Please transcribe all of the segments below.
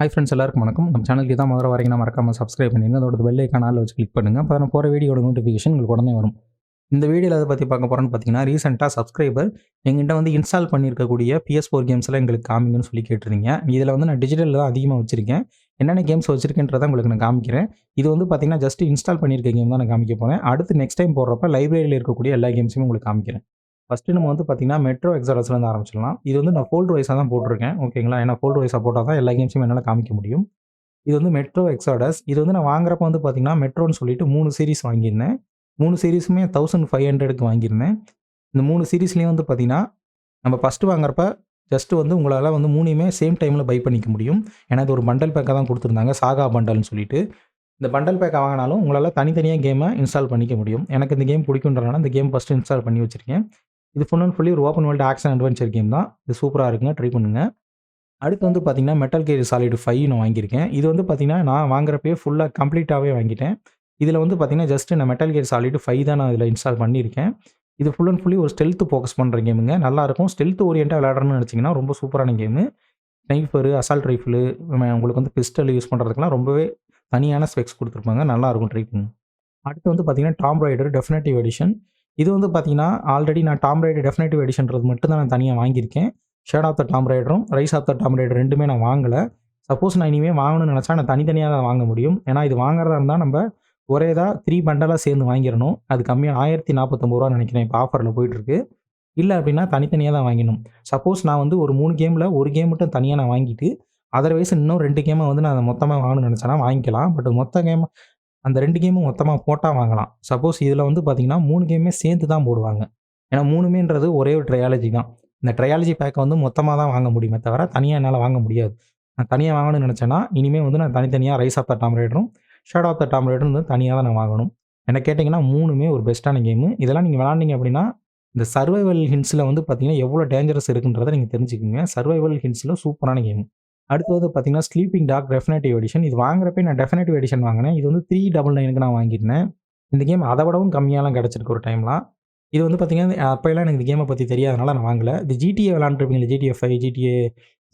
Hi friends எல்லாருக்கும் வணக்கம். நம்ம சேனலுக்கு தான் முதல்ல வரைக்கும் மறக்காமல் சப்ஸ்கிரைப் பண்ணிடுங்க. அதோட பெல் ஐக்கானால் வச்சு கிளிக் பண்ணுங்கள் அப்போ நான் போகிற வீடியோட நோட்டிஃபிகேஷன் உங்களுக்கு உடனே வரும். இந்த வீடியோவில் அதை பற்றி பார்க்க போகிறோன்னு பார்த்தீங்கன்னா ரீசெண்டாக சப்ஸ்கிரைபர் எங்கிட்ட வந்து இன்ஸ்டால் பண்ணியிருக்கக்கூடிய பிஎஸ் ஃபோர் கேம்ஸ் எல்லாம் எங்களுக்கு காமிங்கன்னு சொல்லி கேட்டிருந்தீங்க. இதில் வந்து நான் டிஜிட்டலில் தான் அதிகமாக வச்சிருக்கேன். என்னென்ன கேம்ஸ் வச்சிருக்கேன்றதை உங்களுக்கு நான் காமிக்கிறேன். இது வந்து பார்த்தீங்கன்னா ஜஸ்ட் இன்ஸ்டால் பண்ணியிருக்க கேம் தான் நான் காமிக்க போகிறேன் அடுத்து நெக்ஸ்ட் டைம் போடுறப்ப லைப்ரரியில் இருக்கக்கூடிய எல்லா கேம்ஸுமே உங்களுக்கு காமிக்கிறேன். ஃபஸ்ட்டு நம்ம வந்து பார்த்தீங்கன்னா மெட்ரோ எக்ஸாரஸ்லேருந்து ஆரம்பிச்சிடலாம். இது வந்து நான் ஃபோல்டு வைஸாக தான் போட்டிருக்கேன். ஓகேங்களா ஏன்னா ஃபோல்டு வைஸாக போட்டால் தான் எல்லா கேம்ஸையும் என்னால் காமிக்க முடியும். இது வந்து மெட்ரோ எக்ஸாடஸ் இது வந்து நான் வாங்குறப்ப வந்து பார்த்தீங்கன்னா மெட்ரோன்னு சொல்லிட்டு மூணு சீரிஸ் வாங்கியிருந்தேன். மூணு சீரிஸுமே தௌசண்ட் ஃபைவ் ஹண்ட்ரடுக்கு வாங்கியிருந்தேன். இந்த மூணு சீரீஸ்லேயும் வந்து பார்த்திங்கன்னா நம்ம ஃபஸ்ட்டு வாங்குறப்ப ஜஸ்ட் வந்து உங்களால் வந்து மூணுமே சேம் டைமில் பை பண்ணிக்க முடியும். ஏன்னா இது ஒரு பண்டல் பேக்காக தான் கொடுத்துருந்தாங்க. சாகா பண்டல்னு சொல்லிட்டு. இந்த பண்டல் பேக்கை வாங்கினாலும் உங்களால் தனித்தனியாக கேமை இன்ஸ்டால் பண்ணிக்க முடியும். எனக்கு இந்த கேம் பிடிக்குன்றனால இந்த கேம் ஃபஸ்ட்டு இன்ஸ்டால் பண்ணி வச்சுருக்கேன். இது ஃபுல் அண்ட் ஃபுல்லி ஒரு open world action adventure game தான். இது சூப்பராக இருக்குங்க. ட்ரை பண்ணுங்கள் அடுத்து வந்து பார்த்தீங்கன்னா மெட்டல் கேர் சாலிட் ஃபைவ் நான் வாங்கியிருக்கேன். இது வந்து பார்த்தீங்கன்னா நான் வாங்குறப்பே ஃபுல்லாக கம்ப்ளீட்டாகவே வாங்கிட்டேன். இதில் வந்து பார்த்தீங்கன்னா ஜஸ்ட் நான் மெட்டல் கேர் சாலிட் ஃபைவ் தான் நான் இதில் இன்ஸ்டால் பண்ணியிருக்கேன். இது ஃபுல் அண்ட் ஃபுல்லி ஒரு ஸ்டெல்த்து ஃபோக்கஸ் பண்ணுற கேமுங்க நல்லாயிருக்கும் ஸ்டெல்த் ஓரியண்டாக விளையாடணும்னு நினச்சிங்கன்னா ரொம்ப சூப்பரான கேமு ஸ்னைஃபரு அசால்ட் ரைஃபிளு உங்களுக்கு வந்து பிஸ்டல் யூஸ் பண்ணுறதுக்குலாம் ரொம்பவே தனியான ஸ்பெக்ஸ் கொடுத்துருப்பாங்க. நல்லாயிருக்கும் ட்ரை பண்ணுங்க. அடுத்து வந்து பார்த்தீங்கன்னா டாம் ரைடர் டெஃபினட்டிவ் எடிஷன் இது வந்து பார்த்தீங்கன்னா ஆல்ரெடி நான் டாம் ரைடர் டெஃபினட்டிவ் எடிஷன்றது மட்டும் தான் நான் தனியாக வாங்கியிருக்கேன். Shade of the Tomb ரைடரும் Rise of the Tomb Raider ரெண்டுமே நான் வாங்கலை. சப்போஸ் நான் இனிமேல் வாங்கணும்னு நினச்சா நான் தனித்தனியாக தான் வாங்க முடியும். ஏன்னா இது வாங்குறதா இருந்தால் நம்ம ஒரே தான் த்ரீ பண்டலாக சேர்ந்து வாங்கிடணும். அது கம்மியாக ஆயிரத்தி நாற்பத்தொம்பது ரூபா நினைக்கிறேன் இப்போ ஆஃபரில் போயிட்டுருக்கு. இல்லை அப்படின்னா தனித்தனியாக தான் வாங்கிடணும் சப்போஸ் நான் வந்து ஒரு மூணு கேமில் ஒரு கேம் மட்டும் தனியாக நான் வாங்கிட்டு அதர்வைஸ் இன்னும் ரெண்டு கேமை வந்து நான் மொத்தமாக வாங்கணும்னு நினச்சேன்னா வாங்கிக்கலாம். பட் மொத்த கேம் அந்த ரெண்டு கேமும் மொத்தமாக போட்டால் வாங்கலாம். சப்போஸ் இதில் வந்து பார்த்திங்கன்னா மூணு கேமே சேர்த்து தான் போடுவாங்க. ஏன்னா மூணுமேன்றது ஒரே ஒரு ட்ரையாலஜி தான். இந்த ட்ரையாலஜி பேக்கை வந்து மொத்தமாக தான் வாங்க முடியுமே தவிர தனியாக என்னால் வாங்க முடியாது. நான் தனியாக வாங்கணும்னு நினச்சேன்னா இனிமேல் வந்து நான் தனித்தனியாக ரைஸ் ஆஃப் த டாம் ரைடரும் ஷேட் ஆஃப் த டாம் ரைடரும் வந்து தனியாக தான் நான் வாங்கணும். என்ன கேட்டிங்கன்னா மூணுமே ஒரு பெஸ்ட்டான கேமு இதெல்லாம் நீங்கள் விளாண்டிங்க அப்படின்னா இந்த சர்வைவல் ஹின்ஸில் வந்து பார்த்தீங்கன்னா எவ்வளோ டேஞ்சரஸ் இருக்குன்றதை நீங்கள் தெரிஞ்சுக்கோங்க. சர்வைவல் ஹின்ஸில் சூப்பரான கேம் அடுத்து வந்து பார்த்தீங்கன்னா ஸ்லீப்பிங் டாக் டெஃபினேட்டிவ் எடிஷன் இது வாங்குறப்ப நான் டெஃபினேட்டிவ் எடிஷன் வாங்கினேன். இது வந்து த்ரீ டபுள் நைனுக்கு நான் வாங்கியிருந்தேன். இந்த கேம் அதை விடவும் கம்மியாலாம் கிடச்சிருக்கு ஒரு டைம்லாம் இது வந்து பார்த்தீங்கன்னா அப்போலாம் எனக்கு இந்த கேமை பற்றி தெரியாதனால நான் வாங்கலை. இந்த ஜிடிஏ விளாண்டுருப்பீங்களா ஜிடிஏ ஃபைவ் ஜிடிஏ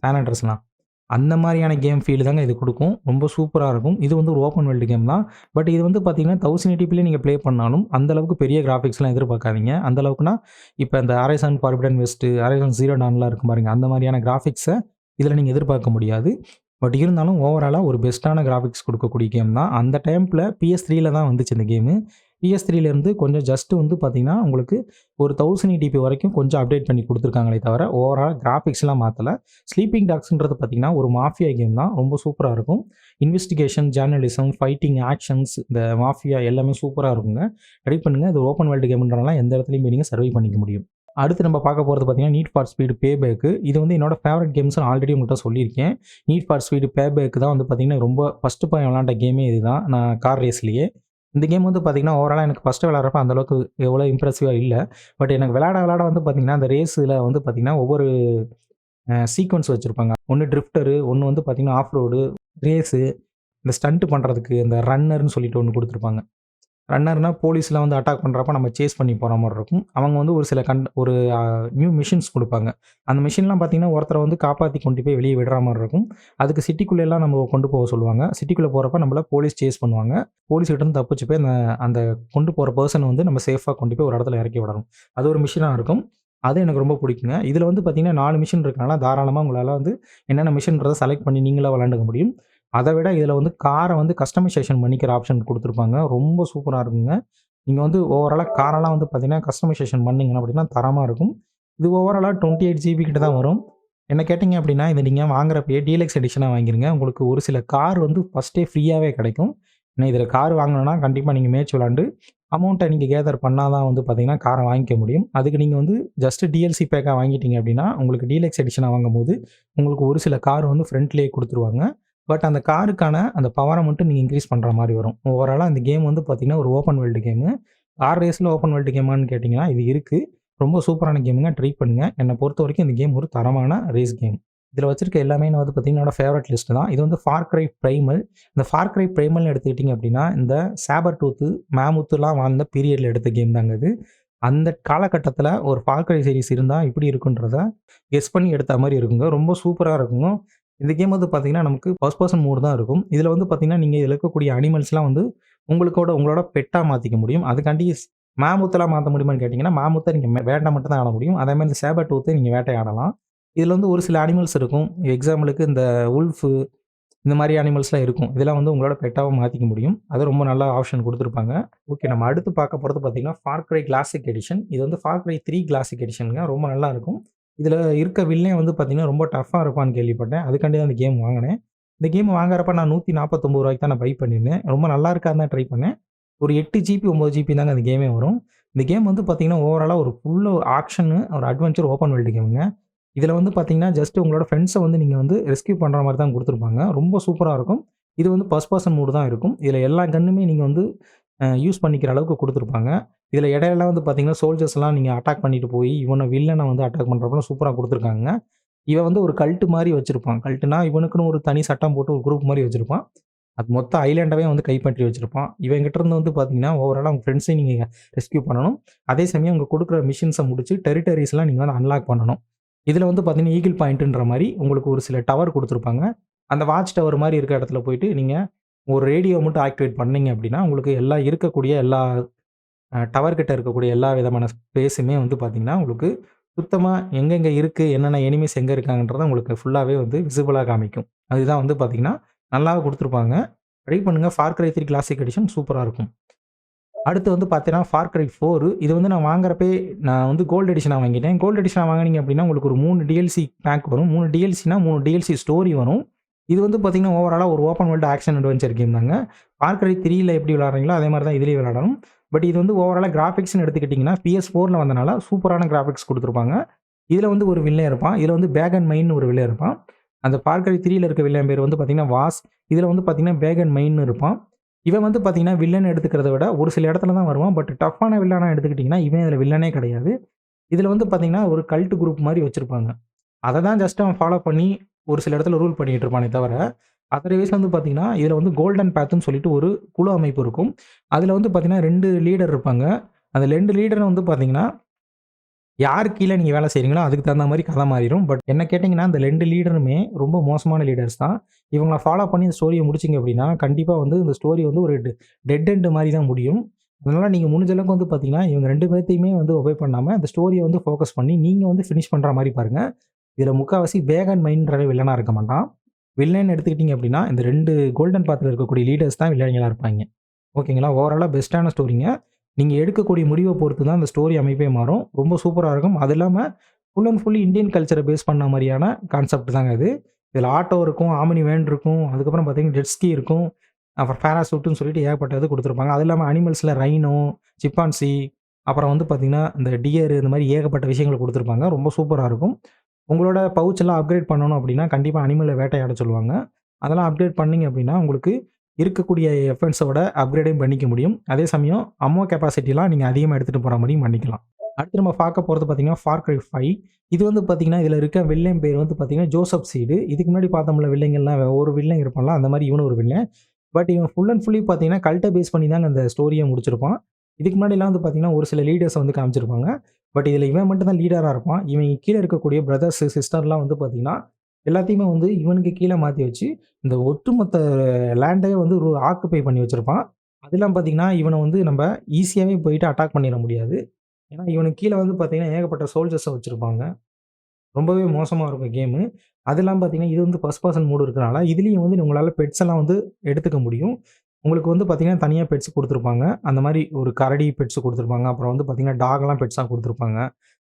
சானட்ரஸ்லாம் அந்த மாதிரியான கேம் ஃபீல் தாங்க இது கொடுக்கும். ரொம்ப சூப்பராக இருக்கும். இது வந்து ஒரு ஓப்பன் வேர்ல்டு கேம் தான். பட் இது வந்து பார்த்தீங்கன்னா தௌசண்ட் எயிட்டிபிலே நீங்கள் ப்ளே பண்ணாலும் அந்தளவுக்கு பெரிய கிராஃபிக்ஸ்லாம் எதிர்பார்க்காதீங்க. அந்தளவுக்குனா இப்போ இந்த அரேசன் பார்பிடன் வெஸ்ட்டு அரேசன் ஜீரோ டான்லாம் இருக்கும் பாருங்க. அந்த மாதிரியான கிராஃபிக்ஸை இதில் நீங்கள் எதிர்பார்க்க முடியாது. பட் இருந்தாலும் ஓவராலாக ஒரு பெஸ்ட்டான கிராஃபிக்ஸ் கொடுக்கக்கூடிய கேம் தான். அந்த டைமில் பிஎஸ் த்ரீல தான் வந்துச்சு இந்த கேமு பிஎஸ் த்ரீலேருந்து கொஞ்சம் ஜஸ்ட்டு வந்து பார்த்திங்கன்னா உங்களுக்கு ஒரு தௌசண்ட் டிபி வரைக்கும் கொஞ்சம் அப்டேட் பண்ணி கொடுத்துருக்காங்களே தவிர ஓவரால் கிராஃபிக்ஸ்லாம் மாற்றலை ஸ்லீப்பிங் டாக்ஸ்ன்றது பார்த்திங்கன்னா ஒரு மாஃபியா கேம் தான். ரொம்ப சூப்பராக இருக்கும். இன்வெஸ்டிகேஷன் ஜேர்னலிசம் ஃபைட்டிங் ஆக்ஷன்ஸ் இந்த மாஃபியா எல்லாமே சூப்பராக இருக்குங்க. ட்ரை பண்ணுங்கள் இது ஓப்பன் வேர்ல்டு கேம்ன்றனால எந்த இடத்துலையும் நீங்கள் சர்வை பண்ணிக்க முடியும். அடுத்து நம்ம பார்க்க போகிறது பார்த்தீங்கன்னா Need for Speed Payback இது வந்து என்னோட ஃபேவரட் கேம்ஸ் ஆல்ரெடி உங்கள்கிட்ட சொல்லியிருக்கேன். Need for Speed Payback தான் வந்து பார்த்திங்கன்னா ரொம்ப ஃபஸ்ட்டு போய் விளாண்ட கேமே இதுதான். நான் கார் ரேஸ்லேயே இந்த கேம் வந்து பார்த்திங்கன்னா ஓவராலாக எனக்கு ஃபஸ்ட்டு விளாட்றப்ப அந்தளவுக்கு எவ்வளோ இம்ப்ரெசிவாக இல்லை. பட் எனக்கு விளாட விளாட வந்து பார்த்திங்கன்னா அந்த ரேஸில் வந்து பார்த்திங்கன்னா ஒவ்வொரு சீக்வன்ஸ் வச்சுருப்பாங்க. ஒன்று ட்ரிஃப்டரு ஒன்று வந்து பார்த்திங்கன்னா ஆஃப் ரோடு ரேஸு இந்த ஸ்டண்ட்டு பண்ணுறதுக்கு இந்த ரன்னர்னு சொல்லிட்டு ஒன்று கொடுத்துருப்பாங்க. ரன்னர்னால் போலீஸ்லாம் வந்து அட்டாக் பண்ணுறப்ப நம்ம சேஸ் பண்ணி போகிற மாதிரி இருக்கும். அவங்க வந்து ஒரு சில கண் ஒரு நியூ மிஷின்ஸ் கொடுப்பாங்க. அந்த மிஷின்லாம் பார்த்திங்கன்னா ஒருத்தரை வந்து காப்பாற்றி கொண்டு போய் வெளியே விடுற மாதிரி இருக்கும். அதுக்கு சிட்டிக்குள்ளெல்லாம் நம்ம கொண்டு போக சொல்லுவாங்க. சிட்டிக்குள்ளே போகிறப்ப நம்மள போலீஸ் சேஸ் பண்ணுவாங்க. போலீஸ் கிட்டேருந்து தப்பிச்சு போய் அந்த அந்த கொண்டு போகிற பர்சனை வந்து நம்ம சேஃபாக கொண்டு போய் ஒரு இடத்துல இறக்கி விடணும். அது ஒரு மிஷினாக இருக்கும். அது எனக்கு ரொம்ப பிடிக்குங்க. இதில் வந்து பார்த்திங்கன்னா நாலு மிஷின் இருக்கனால தாராளமாக உங்களால் வந்து என்னென்ன மிஷின்றதை செலக்ட் பண்ணி நீங்களாக விளாண்டுக்க முடியும். அதை விட இதில் வந்து காரை வந்து கஸ்டமைசேஷன் பண்ணிக்கிற ஆப்ஷன் கொடுத்துருப்பாங்க. ரொம்ப சூப்பராக இருக்குங்க. நீங்கள் வந்து ஓவராலாக காரெல்லாம் வந்து பார்த்தீங்கன்னா கஸ்டமைசேஷன் பண்ணிங்கன்னா அப்படின்னா தரமாக இருக்கும். இது ஓவராலாக டுவெண்ட்டி எயிட் ஜிபி கிட்ட தான் வரும். என்ன கேட்டிங்க அப்படின்னா இதை நீங்கள் வாங்குறப்பயே டீலக்ஸ் எடிஷனாக வாங்கிருங்க. உங்களுக்கு ஒரு சில கார் வந்து ஃபஸ்ட்டே ஃப்ரீயாகவே கிடைக்கும். ஏன்னா இதில் கார் வாங்கினோன்னா கண்டிப்பாக நீங்கள் மேட்ச் விளாண்டு அமௌண்ட்டை நீங்கள் கேதர் பண்ணால் தான் வந்து பார்த்தீங்கன்னா காரை வாங்கிக்க முடியும். அதுக்கு நீங்கள் வந்து ஜஸ்ட்டு டிஎல்சி பேக்காக வாங்கிட்டீங்க அப்படின்னா உங்களுக்கு டீலக்ஸ் எடிஷனாக வாங்கும் போது உங்களுக்கு ஒரு சில கார் வந்து ஃப்ரண்ட்லேயே கொடுத்துருவாங்க. பட் அந்த காருக்கான அந்த பவரை மட்டும் நீங்கள் இன்க்ரீஸ் பண்ணுற மாதிரி வரும். ஓவராலாக அந்த கேம் வந்து பார்த்திங்கன்னா ஒரு ஓப்பன் வேர்ல்டு கேமு கார் ரேஸில் ஓப்பன் வேர்ல்டு கேமான்னு கேட்டிங்கன்னா இது இருக்குது ரொம்ப சூப்பரான கேமுங்க ட்ரை பண்ணுங்கள் என்னை பொறுத்த வரைக்கும் இந்த கேம் ஒரு தரமான ரேஸ் கேம் இதில் வச்சிருக்க எல்லாமே நான் வந்து பார்த்திங்கன்னா என்னோட ஃபேவரட் லிஸ்ட் தான். இது வந்து ஃபார் கிரை ப்ரைமல் இந்த ஃபார் கிரை ப்ரைமல்னு எடுத்துக்கிட்டிங்க அப்படின்னா இந்த சேபர் டூத்து மேமுத்துலாம் வாழ்ந்த பீரியடில் எடுத்த கேம் தாங்க இது. அந்த காலகட்டத்தில் ஒரு ஃபார்கரை சீரிஸ் இருந்தால் இப்படி இருக்குன்றத கெஸ் பண்ணி எடுத்த மாதிரி இருக்குங்க. ரொம்ப சூப்பராக இருக்குங்க. இந்த கேம் வந்து பார்த்தீங்கன்னா, நமக்கு ஃபர்ஸ்ட் பர்சன் மூடு தான் இருக்கும். இதில் வந்து பார்த்தீங்கன்னா, நீங்கள் இதில் இருக்கக்கூடிய அனிமல்ஸ்லாம் வந்து உங்களுக்கோட உங்களோட பெட்டாக மாற்றிக்க முடியும். அதுக்காண்டி மாமூத்தெல்லாம் மாற்ற முடியுமான்னு கேட்டிங்கன்னா மாமூத்தை நீங்கள் மே வேட்டை மட்டும் தான் ஆட முடியும். அதேமாரி இந்த சேபர் நீங்கள் நீங்க வேட்டையாடலாம். இதில் வந்து ஒரு சில அனிமல்ஸ் இருக்கும். எக்ஸாம்பிளுக்கு இந்த உல்ஃபு இந்த மாதிரி அனிமல்ஸ்லாம் இருக்கும். இதெல்லாம் வந்து உங்களோட பெட்டாகவும் மாற்றிக்க முடியும். அது ரொம்ப நல்ல ஆப்ஷன் கொடுத்துருப்பாங்க ஓகே நம்ம அடுத்து பார்க்க போகிறது பார்த்தீங்கன்னா, ஃபார்க்ரை கிளாசிக் எடிஷன். இது வந்து ஃபார்க்ரை த்ரீ கிளாசிக் எடிஷனுங்க ரொம்ப நல்லாருக்கும். இதில் இருக்க வில்லே வந்து பார்த்தீங்கன்னா, ரொம்ப டஃப்பாக இருப்பான்னு கேள்விப்பட்டேன். அதுக்காண்டி தான் அந்த கேம் வாங்கினேன் இந்த கேம் வாங்குறப்ப நான் நூற்றி நாற்பத்தொம்பது ரூபாய்க்கு தான் நான் பை பண்ணியிருந்தேன். ரொம்ப நல்லா இருக்காதுன்னு தான் ட்ரை பண்ணேன். ஒரு எட்டு ஜிபி, ஒம்பது ஜிபி தாங்க அந்த கேமே வரும். இந்த கேம் வந்து பார்த்தீங்கன்னா, ஓவராலாக ஒரு ஃபுல் ஆக்ஷனு, ஒரு அட்வென்ச்சர் ஓப்பன் வேர்ல்டு கேமுங்க. இதில் வந்து பார்த்தீங்கன்னா, ஜஸ்ட் உங்களோட ஃப்ரெண்ட்ஸை வந்து நீங்கள் வந்து ரெஸ்க்யூ பண்ணுற மாதிரி தான் கொடுத்துருப்பாங்க ரொம்ப சூப்பராக இருக்கும். இது வந்து பஸ் பர்சன் மூடு தான் இருக்கும். இதில் எல்லா கன்னுமே நீங்கள் வந்து யூஸ் பண்ணிக்கிற அளவுக்கு கொடுத்துருப்பாங்க. இதில் இடையில வந்து பார்த்தீங்கன்னா, சோல்ஜர்ஸ்லாம் நீங்கள் அட்டாக் பண்ணிட்டு போய், இவனை வில்லனை வந்து அட்டாக் பண்ணுறப்பலாம் சூப்பராக கொடுத்துருக்காங்க. இவன் வந்து ஒரு கல்ட்டு மாதிரி வச்சுருப்பான். கல்ட்டுனா இவனுக்குன்னு ஒரு தனி சட்டம் போட்டு ஒரு குரூப் மாதிரி வச்சுருப்பான். அது மொத்த ஐலாண்டவே வந்து கைப்பற்றி வச்சுருப்பான். இவங்கிட்ட இருந்து வந்து பார்த்தீங்கன்னா, ஓவரால் அவங்க ஃப்ரெண்ட்ஸையும் நீங்கள் ரெஸ்கியூ பண்ணணும். அதே சமயம் அவங்க கொடுக்குற மிஷின்ஸை முடிச்சு டெரிட்டரிஸ்லாம் நீங்கள் வந்து அன்லாக் பண்ணணும். இதில் வந்து பார்த்தீங்கன்னா, ஈகிள் பாயிண்ட்டுன்ற மாதிரி உங்களுக்கு ஒரு சில டவர் கொடுத்துருப்பாங்க. அந்த வாட்ச் டவர் மாதிரி இருக்க இடத்துல போயிட்டு நீங்கள் ஒரு ரேடியோ மட்டும் ஆக்டிவேட் பண்ணிங்க அப்படின்னா உங்களுக்கு எல்லா இருக்கக்கூடிய எல்லா டவர்கிட்ட டவர் இருக்கக்கூடிய எல்லா விதமான ஸ்பேஸுமே வந்து பார்த்திங்கன்னா உங்களுக்கு சுத்தமாக எங்கெங்கே இருக்குது என்னென்ன எனிமீஸ் எங்கே இருக்காங்கன்றத உங்களுக்கு ஃபுல்லாகவே வந்து விசிபிளாக காமிக்கும். அதுதான் வந்து பார்த்திங்கன்னா நல்லாவே கொடுத்துருப்பாங்க ட்ரை பண்ணுங்கள் ஃபார்க்ரை த்ரீ கிளாசிக் எடிஷன் சூப்பராக இருக்கும். அடுத்து வந்து பார்த்தீங்கன்னா, ஃபார்க்ரை கிரை 4 இது வந்து நான் வாங்குறப்பே நான் வந்து கோல்ட் எடிஷனாக வாங்கிட்டேன். கோல்ட் எடிஷனாக வாங்குனீங்க அப்படின்னா உங்களுக்கு ஒரு மூணு டிஎல்சி பேக் வரும். மூணு டிஎல்சினா மூணு டிஎல்சி ஸ்டோரி வரும். இது வந்து பார்த்திங்கன்னா ஓவராலாக ஒரு open world action adventure game தாங்க. ஃபார் கிரை 3ல எப்படி விளாட்றீங்களோ அதே மாதிரி தான் இதுலேயும் விளாடணும் பட் இது வந்து ஓவராலாக கிராஃபிக்ஸ்னு எடுத்துக்கிட்டிங்கன்னா பிஎஸ் ஃபோரில் வந்தனால சூப்பரான கிராஃபிக்ஸ் கொடுத்துருப்பாங்க இதில் வந்து ஒரு வில்லன் இருப்பான். இதில் வந்து பேக் அண்ட் மைன்னு ஒரு வில்லே இருப்பான். அந்த ஃபார் கிரை 3ல இருக்க வில்லன் பேர் வந்து பார்த்தீங்கன்னா, வாஸ். இதில் வந்து பார்த்திங்கன்னா பேக் அண்ட் மைன்னு இருப்பான். இவன் வந்து பார்த்திங்கன்னா வில்லன் எடுத்துக்கிறத விட ஒரு சில இடத்துல தான் வருவான். பட் டஃப்பான வில்லனாக எடுத்துக்கிட்டிங்கன்னா இவன் இதில் வில்லனே கிடையாது. இதில் வந்து பார்த்தீங்கன்னா, ஒரு கல்ட்டு குரூப் மாதிரி வச்சுருப்பாங்க அதை தான் ஜஸ்ட் அவன் ஃபாலோ பண்ணி ஒரு சில இடத்துல ரூல் பண்ணிட்டு இருப்பானே தவிர, அதர்வைஸ் வந்து பார்த்தீங்கன்னா, இதில் வந்து கோல்டன் பேத்துன்னு சொல்லிட்டு ஒரு குழு அமைப்பு இருக்கும். அதில் வந்து பார்த்தீங்கன்னா, ரெண்டு லீடர் இருப்பாங்க. அந்த ரெண்டு லீடர் வந்து பார்த்தீங்கன்னா, யார் கீழே நீங்கள் வேலை செய்கிறீங்களோ அதுக்கு தகுந்த மாதிரி கதை மாறிடும் பட் என்ன கேட்டிங்கன்னா அந்த ரெண்டு லீடருமே ரொம்ப மோசமான லீடர்ஸ் தான். இவங்களை ஃபாலோ பண்ணி இந்த ஸ்டோரியை முடிச்சீங்க அப்படின்னா கண்டிப்பாக வந்து இந்த ஸ்டோரி வந்து ஒரு டெட் எண்ட் மாதிரி தான் முடியும். அதனால் நீங்கள் முடிஞ்ச அளவுக்கு வந்து பார்த்தீங்கன்னா, இவங்க ரெண்டு பேர்த்தையுமே வந்து ஒபே பண்ணாமல் இந்த ஸ்டோரியை வந்து ஃபோக்கஸ் பண்ணி நீங்கள் வந்து ஃபினிஷ் பண்ணுற மாதிரி பாருங்கள் இதில் முக்காவாசி வேகன் மைன்றவன் வில்லனாக இருக்க மாட்டான். வில்லன் எடுத்துக்கிட்டிங்க அப்படின்னா இந்த ரெண்டு கோல்டன் பாத்தில் இருக்கக்கூடிய லீடர்ஸ் தான் வில்லனிகளாக இருப்பாங்க ஓகேங்களா? ஓவராலாக பெஸ்ட்டான ஸ்டோரிங்க. நீங்கள் எடுக்கக்கூடிய முடிவை பொறுத்து தான் அந்த ஸ்டோரி அமைப்பே மாறும். ரொம்ப சூப்பராக இருக்கும். அது இல்லாமல் ஃபுல் அண்ட் ஃபுல்லி இந்தியன் கல்ச்சரை பேஸ் பண்ண மாதிரியான கான்செப்ட் தாங்க இது. இதில் ஆட்டோ இருக்கும், ஆமினி வேன் இருக்கும். அதுக்கப்புறம் பார்த்தீங்கன்னா, ஜெட்ஸ்கி இருக்கும். அப்புறம் ஃபேராசூட்டுன்னு சொல்லிட்டு ஏகப்பட்டது கொடுத்துருப்பாங்க அது இல்லாமல் அனிமல்ஸில் ரைனோ, சிப்பான்சி அப்புறம் வந்து பார்த்திங்கன்னா இந்த டியர் இந்த மாதிரி ஏகப்பட்ட விஷயங்கள் கொடுத்துருப்பாங்க ரொம்ப சூப்பராக இருக்கும். உங்களோட பவுச் எல்லாம் அப்கிரேட் பண்ணணும் அப்படின்னா கண்டிப்பாக அனிமலை வேட்டையாட சொல்லுவாங்க. அதெல்லாம் அப்கிரேட் பண்ணீங்க அப்படின்னா உங்களுக்கு இருக்கக்கூடிய எஃபன்ஸோட அப்கிரேடையும் பண்ணிக்க முடியும். அதே சமயம் அம்மோ கெப்பாசிட்டிலாம் நீங்கள் அதிகமாக எடுத்துகிட்டு போகிற மாதிரியும் பண்ணிக்கலாம். அடுத்து நம்ம பார்க்க போகிறது பார்த்தீங்கன்னா, ஃபார்க் ஃபைவ் இது வந்து பார்த்தீங்கன்னா, இதில் இருக்க வில்லன் பேர் வந்து பார்த்தீங்கன்னா, ஜோசப் சீடு. இதுக்கு முன்னாடி பார்த்தோம்ல வில்லைங்கள்லாம் ஒரு வில்லன் இருப்பான்ல, அந்த மாதிரி இவனும் ஒரு வில்லன். பட் இவன் ஃபுல் அண்ட் ஃபுல்லி பார்த்தீங்கன்னா, கல்ட்டை பேஸ் பண்ணி தாங்க அந்த ஸ்டோரியை முடிச்சிருப்பான். இதுக்கு முன்னாடிலாம் வந்து பார்த்தீங்கன்னா, ஒரு சில லீடர்ஸை வந்து காமிச்சிருப்பாங்க. பட் இதில் இவன் மட்டும் தான் லீடராக இருப்பான். இவன் கீழே இருக்கக்கூடிய பிரதர்ஸ், சிஸ்டர்லாம் வந்து பார்த்தீங்கன்னா, எல்லாத்தையுமே வந்து இவனுக்கு கீழே மாற்றி வச்சு, இந்த ஒட்டுமொத்த லேண்டையே வந்து ஒரு ஆக்குப்பை பண்ணி வச்சுருப்பான் அதெல்லாம் பார்த்தீங்கன்னா, இவனை வந்து நம்ம ஈஸியாகவே போயிட்டு அட்டாக் பண்ணிட முடியாது. ஏன்னா, இவனுக்கு கீழே வந்து பார்த்தீங்கன்னா, ஏகப்பட்ட சோல்ஜர்ஸை வச்சுருப்பாங்க ரொம்பவே மோசமாக இருக்கும் கேமு. அதெல்லாம் பார்த்தீங்கன்னா, இது வந்து ஃபர்ஸ்ட் பர்சன் மூடு இருக்கனால, இதுலேயும் வந்து உங்களால் பெட்ஸ் எல்லாம் வந்து எடுத்துக்க முடியும். உங்களுக்கு வந்து பார்த்திங்கன்னா தனியாக பெட்ஸ் கொடுத்துருப்பாங்க அந்த மாதிரி ஒரு கரடி பெட்ஸ் கொடுத்துருப்பாங்க அப்புறம் வந்து பார்த்தீங்கன்னா, டாக்லாம் பெட்ஸாக கொடுத்துருப்பாங்க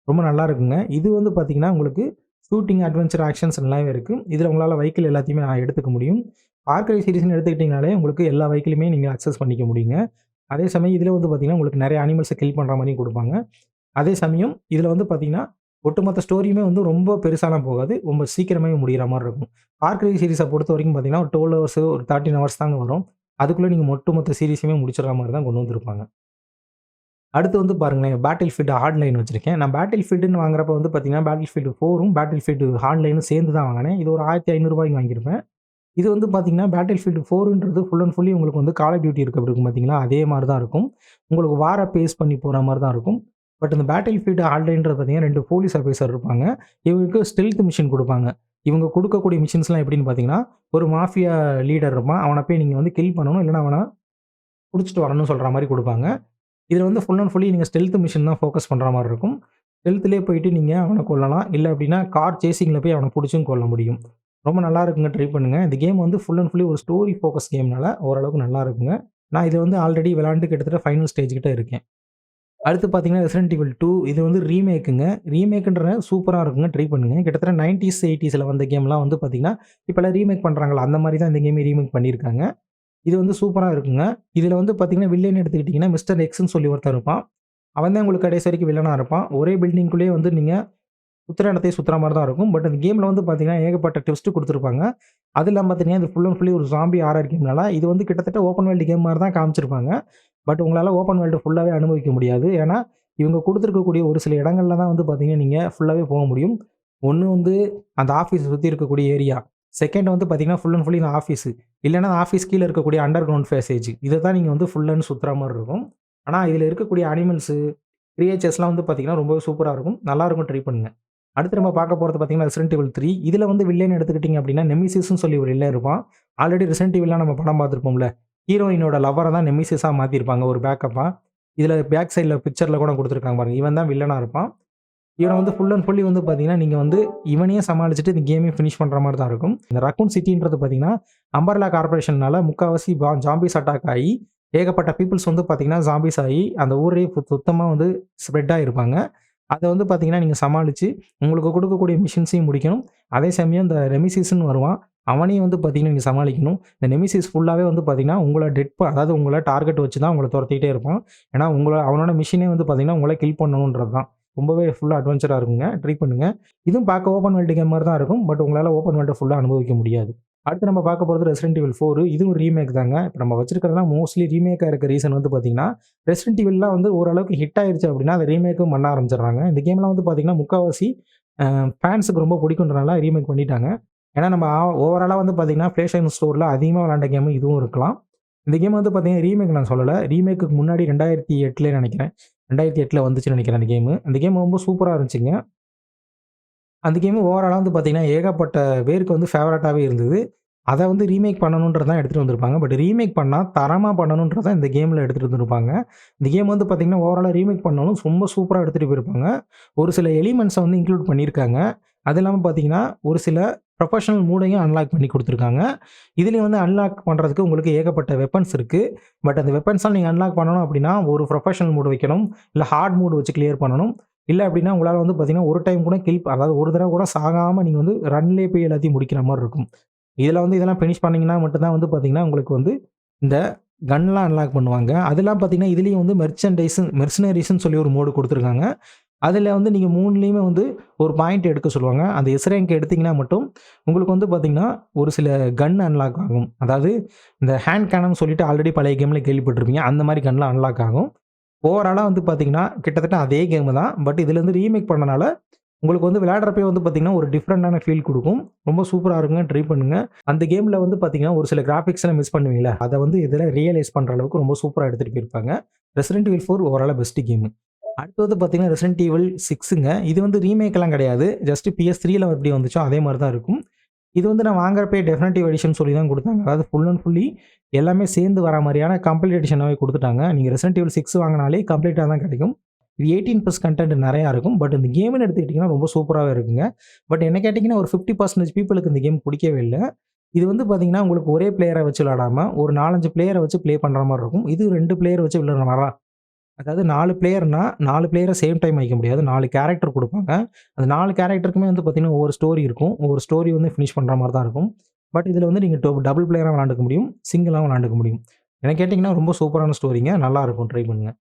ரொம்ப நல்லா இருக்குங்க. இது வந்து பார்த்தீங்கன்னா, உங்களுக்கு ஷூட்டிங், அட்வென்ச்சர், ஆக்ஷன்ஸ் எல்லாமே இருக்குது இதில் உங்களால் வெஹிக்கிள் எல்லாத்தையுமே எடுத்துக்க முடியும். பார்க்கரை கிரை எடுத்துக்கிட்டிங்கனாலே உங்களுக்கு எல்லா வெஹிக்கிளுமே நீங்கள் அக்சஸ் பண்ணிக்க முடியுங்க. அதே சமயம் இதில் வந்து பார்த்தீங்கன்னா, உங்களுக்கு நிறைய அனிமல்ஸை கில் பண்ணுற மாதிரியும் கொடுப்பாங்க அதே சமயம் இதில் வந்து பார்த்தீங்கன்னா, ஒட்டுமொத்த ஸ்டோரியுமே வந்து ரொம்ப பெருசாலாம் போகாது. ரொம்ப சீக்கிரமே முடிகிற மாதிரி இருக்கும். ஃபார் கிரை பொறுத்த வரைக்கும் பார்த்தீங்கன்னா, ஒரு 12 ஹவர்ஸ், ஒரு 13 ஹவர்ஸ் தாங்க வரும். அதுக்குள்ளே நீங்கள் ஒட்டுமொத்த சீரீஸுமே முடிச்சிடுற மாதிரி தான் கொண்டு வந்திருப்பாங்க. அடுத்து வந்து பாருங்களேன், பேட்டில் ஃபீல்டு ஹார்ட்லைன் வச்சுருக்கேன் நான் பேட்டில் ஃபீல்டுன்னு வாங்குறப்ப வந்து பார்த்தீங்கன்னா, பேட்டில் ஃபீல்டு ஃபோரும் பேட்டில் ஃபீல்டு ஹார்ட்லைனும் சேர்ந்து தான் வாங்கினேன் இது ஒரு ஆயிரத்தி ஐநூறுரூவாய்க்கு வாங்கியிருப்பேன். இது வந்து பார்த்தீங்கன்னா, பேட்டில் ஃபீல்டு ஃபோருன்றது ஃபுல் அண்ட் ஃபுல்லி உங்களுக்கு வந்து கால டியூட்டி இருக்க இருக்கும் பார்த்தீங்களா, அதே மாதிரி தான் இருக்கும். உங்களுக்கு வார பேஸ் பண்ணி போகிற மாதிரி தான் இருக்கும். பட் இந்த பேட்டில் ஃபீல்டு ஆல்டைன்றது பார்த்தீங்கன்னா, ரெண்டு போலீஸ் ஆஃபீஸர் இருப்பாங்க. இவங்களுக்கு ஸ்டெல்த் மிஷின் கொடுப்பாங்க இவங்க கொடுக்கக்கூடிய மிஷின்ஸ்லாம் எப்படின்னு பார்த்தீங்கன்னா, ஒரு மாஃபியா லீடர் இருப்பான். அவனை போய் நீங்கள் வந்து கில் பண்ணணும். இல்லைனா அவனை பிடிச்சிட்டு வரணும்னு சொல்கிற மாதிரி கொடுப்பாங்க இதில் வந்து ஃபுல் அண்ட் ஃபுல்லி நீங்கள் ஸ்டெல்த் மிஷின் தான் ஃபோக்கஸ் பண்ணுற மாதிரி இருக்கும். ஸ்டெல்த்துலேயே போயிட்டு நீங்கள் அவனை கொல்லலாம். இல்லை அப்படின்னா கார் சேசிங்கில் போய் அவனை பிடிச்சும் கொல்ல முடியும். ரொம்ப நல்லா இருக்குங்க. ட்ரை பண்ணுங்கள் இந்த கேம் வந்து ஃபுல் அண்ட் ஃபுல்லி ஒரு ஸ்டோரி ஃபோக்கஸ் கேம்னால ஓரளவுக்கு நல்லா இருக்குங்க. நான் இதை வந்து ஆல்ரெடி விளாண்டு கிட்டத்தட்ட ஃபைனல் ஸ்டேஜ் கிட்ட இருக்கேன். அடுத்து பார்த்தீங்கன்னா, ரெசிடென்ட் ஈவில் 2 இது வந்து ரீமேக்குங்க. ரீமேக்குன்ற சூப்பராக இருக்குங்க. ட்ரை பண்ணுங்க. கிட்டத்தட்ட 90ஸ், 80ஸ்ல வந்த கேம்லாம் வந்து பார்த்தீங்கன்னா, இப்போல்லாம் ரீமேக் பண்ணுறாங்களா அந்த மாதிரி தான் இந்த கேமே ரீமேக் பண்ணியிருக்காங்க. இது வந்து சூப்பராக இருக்குங்க. இதில் வந்து பார்த்தீங்கன்னா, வில்லன் எடுத்துக்கிட்டிங்கன்னா மிஸ்டர் எக்ஸ்ன்னு சொல்லி ஒருத்தன் இருப்பான். அவன் தான் உங்களுக்கு கடைசி வரைக்கும் வில்லனாக இருப்பான். ஒரே பில்டிங்குள்ளேயே வந்து நீங்கள் சுத்துற இடத்தையே சுற்றுற மாதிரி தான் இருக்கும். பட் அந்த கேமில் வந்து பார்த்தீங்கன்னா, ஏகப்பட்ட ட்விஸ்ட் கொடுத்துருப்பாங்க அது இல்லாமல் பார்த்தீங்கன்னா, இது ஃபுல் அண்ட் ஃபுல்லி ஒரு ஸாம்பி ஆர்ஆர் கேம்னால, இது வந்து கிட்டத்தட்ட ஓப்பன் வேர்ல்டு கேம் மாதிரி தான் காமிச்சிருப்பாங்க. பட் உங்களால் ஓப்பன் வேர்ல்டு ஃபுல்லாவே அனுபவிக்க முடியாது. ஏன்னா, இவங்க கொடுத்துருக்கக்கூடிய ஒரு சில இடங்கள்ல தான் வந்து பார்த்தீங்கன்னா, நீங்கள் ஃபுல்லாகவே போக முடியும். ஒன்று வந்து அந்த ஆஃபீஸ் சுற்றி இருக்கக்கூடிய ஏரியா. செகண்ட் வந்து பார்த்தீங்கன்னா, ஃபுல் அண்ட் ஃபுல்லி இந்த ஆஃபீஸு. இல்லைன்னா ஆஃபீஸ் கீழே இருக்கக்கூடிய அண்டர் கிரவுண்ட் பேசேஜ். இதை தான் நீங்கள் வந்து ஃபுல் அண்ட் சுற்றுற மாதிரி இருக்கும். ஆனால் இதில் இருக்கக்கூடிய அனிமல்ஸு, கிரியேச்சர்ஸ்லாம் வந்து பார்த்தீங்கன்னா, ரொம்பவே சூப்பராக இருக்கும். நல்லாயிருக்கும் ட்ரை பண்ணுங்கள் அடுத்து நம்ம பார்க்க போகிறது பார்த்தீங்கன்னா, ரெசிடென்ட் டிவில் த்ரீ இதில் வந்து வில்லன் எடுத்துக்கிட்டிங்க அப்படின்னா நெமிசிஸ்ன்னு சொல்லி ஒரு வில்லன் இருப்பான். ஆல்ரெடி ரெசிடென்ட் டிவிலாம் நம்ம படம் பார்த்துருப்போம்ல. ஹீரோயினோட லவரை தான் நெமிசிஸாக மாற்றிருப்பாங்க ஒரு பேக்கப்பாக இதில் பேக் சைடில் பிக்சரில் கூட கொடுத்துருக்காங்க பாருங்க. இவன் தான் வில்லனாக இருப்பான். இவனை வந்து ஃபுல் அண்ட் ஃபுல்லி வந்து பார்த்தீங்கன்னா, நீங்கள் வந்து இவனையே சமாளிச்சுட்டு இந்த கேமையும் ஃபினிஷ் பண்ணுற மாதிரி தான் இருக்கும். இந்த ரக்கூன் சிட்டின்றது பார்த்தீங்கன்னா, அம்பர்லா கார்ப்பரேஷன்னால முக்காவாசி பா அட்டாக் ஆகி ஏகப்பட்ட பீப்புள்ஸ் வந்து பார்த்தீங்கன்னா, ஜாம்பிஸ் ஆகி அந்த ஊரே சுத்தமாக வந்து ஸ்ப்ரெட் ஆகிருப்பாங்க அதை வந்து பார்த்தீங்கன்னா, நீங்கள் சமாளித்து உங்களுக்கு கொடுக்கக்கூடிய மிஷின்ஸையும் முடிக்கணும். அதே சமயம் இந்த ரெமிசிஸ்ன்னு வருவான். அவனையும் வந்து பார்த்தீங்கன்னா, நீங்கள் சமாளிக்கணும். இந்த நெமிசிஸ் ஃபுல்லாகவே வந்து பார்த்தீங்கன்னா, உங்களை டெட் அதாவது உங்களை டார்கெட் வச்சு தான் உங்களை துரத்திக்கிட்டே இருப்பான். ஏன்னா, உங்களை அவனோட மிஷினே வந்து பார்த்தீங்கன்னா, உங்களை கில் பண்ணணுன்றது தான். ரொம்பவே ஃபுல்லாக அட்வென்ச்சராக இருக்குங்க. ட்ரை பண்ணுங்க. இதுவும் பார்க்க ஓப்பன் வேர்ல்டு கேம் மாதிரி தான் இருக்கும். பட் உங்களால் ஓப்பன் வேர்ல்ட ஃபுல்லாக அனுபவிக்க முடியாது. அடுத்து நம்ம பார்க்க போகிறது ரெசிடென்ட் ஈவில் 4 இதுவும் ரீமேக் தாங்க. இப்போ நம்ம வச்சிருக்கிறதுலாம் மோஸ்ட்லி ரீமேக்காக இருக்க ரீசன் வந்து பார்த்தீங்கன்னா, ரெசிடென்ட் ஈவில்லாம் வந்து ஓரளவுக்கு ஹிட் ஆயிருச்சு அப்படின்னா அதை ரீமேக்கும் பண்ண ஆரம்பிச்சிடுறாங்க இந்த கேம்லாம் வந்து பார்த்தீங்கன்னா, முக்காவாசி ஃபேன்ஸுக்கு ரொம்ப பிடிக்குன்றனால ரீமேக் பண்ணிட்டாங்க. ஏன்னா, நம்ம ஓவராலாக வந்து பார்த்தீங்கன்னா, PlayStation ஸ்டோரில் அதிகமாக விளாண்ட கேம் இதுவும் இருக்கலாம். இந்த கேம் வந்து பார்த்தீங்கன்னா, ரீமேக் நான் சொல்லலை ரீமேக்கு முன்னாடி ரெண்டாயிரத்தி எட்டிலே நினைக்கிறேன் ரெண்டாயிரத்தி எட்டில் வந்துச்சுன்னு நினைக்கிறேன் அந்த கேமு. அந்த கேம் ரொம்ப சூப்பராக இருந்துச்சுங்க. அந்த கேமு ஓவராலாக வந்து பார்த்தீங்கன்னா, ஏகப்பட்ட பேருக்கு வந்து ஃபேவரட்டாகவே இருந்தது. அதை வந்து ரீமேக் பண்ணணுன்றது தான் எடுத்துகிட்டு வந்திருப்பாங்க. பட் ரீமேக் பண்ணால் தரமாக பண்ணணுன்றது தான் இந்த கேமில் எடுத்துகிட்டு வந்திருப்பாங்க. இந்த கேம் வந்து பார்த்தீங்கன்னா, ஓவராலாக ரீமேக் பண்ணாலும் ரொம்ப சூப்பராக எடுத்துகிட்டு போயிருப்பாங்க. ஒரு சில எலிமெண்ட்ஸை வந்து இன்க்ளூட் பண்ணியிருக்காங்க. அது இல்லாமல் பார்த்தீங்கன்னா, ஒரு சில ப்ரொஃபஷனல் மூடையும் அன்லாக் பண்ணி கொடுத்துருக்காங்க இதுலேயும் வந்து அன்லாக் பண்ணுறதுக்கு உங்களுக்கு ஏகப்பட்ட வெப்பன்ஸ் இருக்குது பட் அந்த வெப்பன்ஸ்லாம் நீங்கள் அன்லாக் பண்ணணும் அப்படின்னா ஒரு ப்ரொஃபஷனல் மூடு வைக்கணும். இல்லை ஹார்ட் மூடு வச்சு கிளியர் பண்ணணும். இல்லை அப்படின்னா உங்களால் வந்து பார்த்தீங்கன்னா, ஒரு டைம் கூட கில் அதாவது ஒரு தடவை கூட சாகாமல் நீங்கள் வந்து ரன்லேயே போய் எல்லாத்தையும் முடிக்கிற மாதிரி இருக்கும். இதில் வந்து இதெல்லாம் ஃபினிஷ் பண்ணிங்கன்னா மட்டும்தான் வந்து பார்த்தீங்கன்னா, உங்களுக்கு வந்து இந்த கன்லாம் அன்லாக் பண்ணுவாங்க. அதெல்லாம் பார்த்தீங்கன்னா, இதுலேயும் வந்து மெர்ச்சன்டைஸ் மெர்சனரிஸ்ன்னு சொல்லி ஒரு மோடு கொடுத்துருக்காங்க அதில் வந்து நீங்கள் மூணுலேயுமே வந்து ஒரு பாயிண்ட் எடுக்க சொல்லுவாங்க. அந்த எஸ் ரேங்க் எடுத்தீங்கன்னா மட்டும், உங்களுக்கு வந்து பார்த்தீங்கன்னா, ஒரு சில கன் அன்லாக் ஆகும். அதாவது இந்த ஹேண்ட் கேனன்னு சொல்லிட்டு ஆல்ரெடி பழைய கேமில் கேள்விப்பட்டிருப்பீங்க. அந்த மாதிரி கன்லாம் அன்லாக் ஆகும். ஓவராலாக வந்து பார்த்தீங்கன்னா, கிட்டத்தட்ட அதே கேம் தான். பட் இதுலேருந்து ரீமேக் பண்ணனால, உங்களுக்கு வந்து விளையாடுறப்ப வந்து பார்த்தீங்கன்னா, ஒரு டிஃப்ரெண்ட்டான ஃபீல் கொடுக்கும் ரொம்ப சூப்பராக இருக்குங்க. ட்ரை பண்ணுங்கள் அந்த கேமில் வந்து பார்த்தீங்கன்னா, ஒரு சில கிராஃபிக்ஸ்லாம் மிஸ் பண்ணுவீங்கல்ல, அதை வந்து இதில் ரியலைஸ் பண்ணுற அளவுக்கு ரொம்ப சூப்பராக எடுத்துகிட்டு போயிருப்பாங்க. Resident Evil four overall best game. அடுத்து வந்து பார்த்தீங்கன்னா, ரெசன்ட் ஈவல் சிக்ஸுங்க இது வந்து ரீமேக்கெல்லாம் கிடையாது. ஜஸ்ட் பிஎஸ் த்ரீயில் எப்படி வந்துச்சோ அதே மாதிரி தான் இருக்கும். இது வந்து நான் வாங்குறப்பே டெஃபினட்டிவ் எடிஷன் சொல்லி தான் கொடுத்தாங்க அதாவது ஃபுல் அண்ட் ஃபுல்லி எல்லாமே சேர்ந்து வர மாதிரியான கம்ப்ளீட் எடிஷனாகவே கொடுத்துட்டாங்க நீங்கள் ரெசன்ட் ஈவல் சிக்ஸ் வாங்கினாலே கம்ப்ளீட்டாக தான் கிடைக்கும். இது எயிட்டீன் ப்ளஸ் கண்டென்ட் நிறையா இருக்கும். பட் இந்த கேம்னு எடுத்துக்கிட்டிங்கன்னா ரொம்ப சூப்பராகவே இருக்குங்க. பட் என்ன கேட்டிங்கன்னா ஒரு ஃபிஃப்டி பர்சன்டேஜ் பீப்புளுக்கு இந்த கேம் பிடிக்கவே இல்லை இது வந்து பார்த்தீங்கன்னா, உங்களுக்கு ஒரே பிளேயரை வச்சு விளாடாமல் ஒரு நாலஞ்சு பிளேயரை வச்சு ப்ளே பண்ணுற மாதிரி இருக்கும். இது ரெண்டு பிளேயர் வச்சு விளையாடுற மாரா அதாவது நாலு பிளேயர்னா, நாலு பிளேயரை சேம் டைம் வைக்க முடியாது. நாலு கேரக்டர் கொடுப்பாங்க அந்த நாலு கேரக்டருக்குமே வந்து பார்த்தீங்கன்னா, ஒவ்வொரு ஸ்டோரி இருக்கும். ஒவ்வொரு ஸ்டோரி வந்து ஃபினிஷ் பண்ணுற மாதிரி தான் இருக்கும். பட் இதில் வந்து நீங்கள் டபுள் பிளேயராக விளாண்டுக்க முடியும். சிங்கிளாக விளாண்டுக்க முடியும். எனக்கு கேட்டிங்கன்னா ரொம்ப சூப்பரான ஸ்டோரிங்க. நல்லாயிருக்கும் ட்ரை பண்ணுங்கள்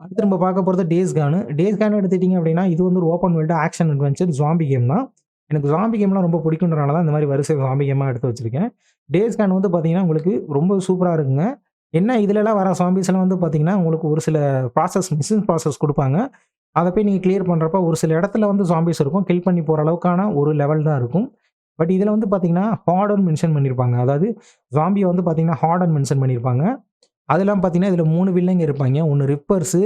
அடுத்து நம்ம பார்க்க போகிறது டேஸ் கான். டேஸ் கான் எடுத்துட்டிங்க அப்படின்னா இது வந்து ஒரு open world action adventure zombie game தான். எனக்கு ஜாம்பி கேம்லாம் ரொம்ப பிடிக்குன்றனால தான் இந்த மாதிரி வரிசை ஜாம்பி கேமாக எடுத்து வச்சிருக்கேன். டேஸ் கான் வந்து பார்த்தீங்கன்னா, உங்களுக்கு ரொம்ப சூப்பராக இருக்குங்க. என்ன இதுலலாம் வர சாம்பிஸ்லாம் வந்து பார்த்தீங்கன்னா, உங்களுக்கு ஒரு சில ப்ராசஸ் மிஷன் ப்ராசஸ் கொடுப்பாங்க அதை போய் நீங்கள் கிளியர் பண்ணுறப்ப ஒரு சில இடத்துல வந்து சாம்பிஸ் இருக்கும். கில் பண்ணி போகிற அளவுக்கான ஒரு லெவல் தான் இருக்கும். பட் இதில் வந்து பார்த்தீங்கன்னா, ஹார்டன் மென்ஷன் பண்ணியிருப்பாங்க. அதாவது ஜாம்பியை வந்து பார்த்தீங்கன்னா, ஹார்டன் மென்ஷன் பண்ணியிருப்பாங்க. அதெல்லாம் பார்த்தீங்கன்னா, இதில் மூணு வில்லங்க இருப்பாங்க ஒன்று ரிப்பர்ஸு,